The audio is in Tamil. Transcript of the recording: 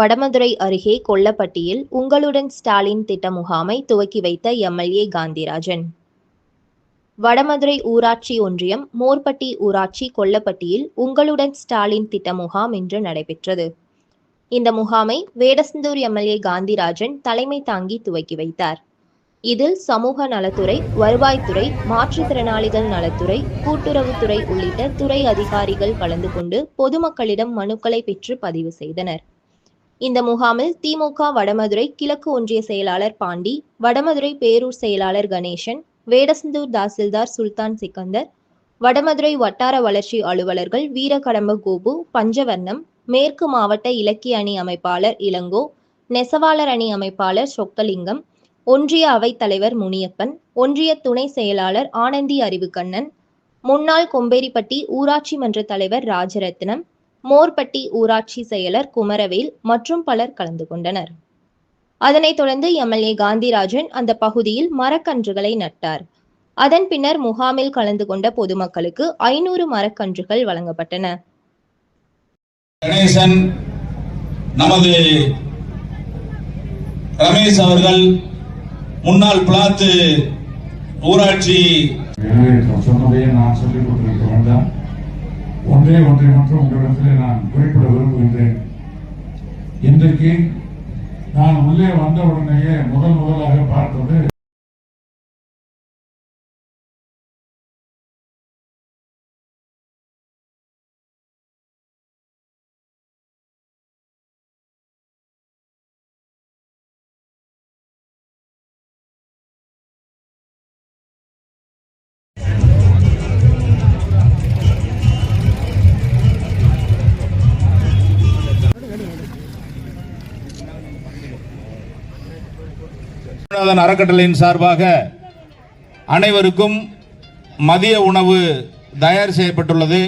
வடமதுரை அருகே கொல்லப்பட்டியில் உங்களுடன் ஸ்டாலின் திட்ட முகாமை துவக்கி வைத்த எம்எல்ஏ காந்திராஜன். வடமதுரை ஊராட்சி ஒன்றியம் மோர்பட்டி ஊராட்சி கொல்லப்பட்டியில் உங்களுடன் ஸ்டாலின் திட்ட முகாம் இன்று நடைபெற்றது. இந்த முகாமை வேடசந்தூர் எம்எல்ஏ காந்திராஜன் தலைமை தாங்கி துவக்கி வைத்தார். இதில் சமூக நலத்துறை வருவாய்த்துறை மாற்றுத்திறனாளிகள் நலத்துறை கூட்டுறவுத்துறை உள்ளிட்ட துறை அதிகாரிகள் கலந்து கொண்டு பொதுமக்களிடம் மனுக்களை பெற்று பதிவு செய்தனர். இந்த முகாமில் திமுக வடமதுரை கிழக்கு ஒன்றிய செயலாளர் பாண்டி வடமதுரை பேரூர் செயலாளர் கணேசன் வேடசந்தூர் தாசில்தார் சுல்தான் சிக்கந்தர் வடமதுரை வட்டார வளர்ச்சி அலுவலர்கள் வீரகடம்ப கோபு பஞ்சவர்ணம் மேற்கு மாவட்ட இலக்கிய அணி அமைப்பாளர் இளங்கோ நெசவாளர் அணி அமைப்பாளர் சொக்கலிங்கம் ஒன்றிய அவைத் தலைவர் முனியப்பன் ஒன்றிய துணை செயலாளர் ஆனந்தி அறிவுக்கண்ணன் முன்னாள் கொம்பேரிப்பட்டி ஊராட்சி மன்ற தலைவர் ராஜரத்னம் மோர்பட்டி ஊராட்சி செயலர் குமரவேல் மற்றும் பலர் கலந்து கொண்டனர். அதனைத் தொடர்ந்து எம்எல்ஏ காந்திராஜன் அந்த பகுதியில் மரக்கன்றுகளை நட்டார். அதன் பின்னர் முகாமில் கலந்து கொண்ட பொதுமக்களுக்கு ஐநூறு மரக்கன்றுகள் வழங்கப்பட்டன. கணேசன் நமது ரமேஷ் அவர்கள் முன்னாள் பிளாத்து ஊராட்சி நான் சொல்லிக் கொண்டிருக்க வேண்டாம் ஒன்றே ஒன்றை மட்டும் உங்களிடத்தில் நான் குறிப்பிட விரும்புகின்றேன். இன்றைக்கு நான் உள்ளே வந்த உடனேயே முதல் முதலாக பார்த்தது சுவாமிநாதன் அறக்கட்டளையின் சார்பாக அனைவருக்கும் மதிய உணவு தயார் செய்யப்பட்டுள்ளது.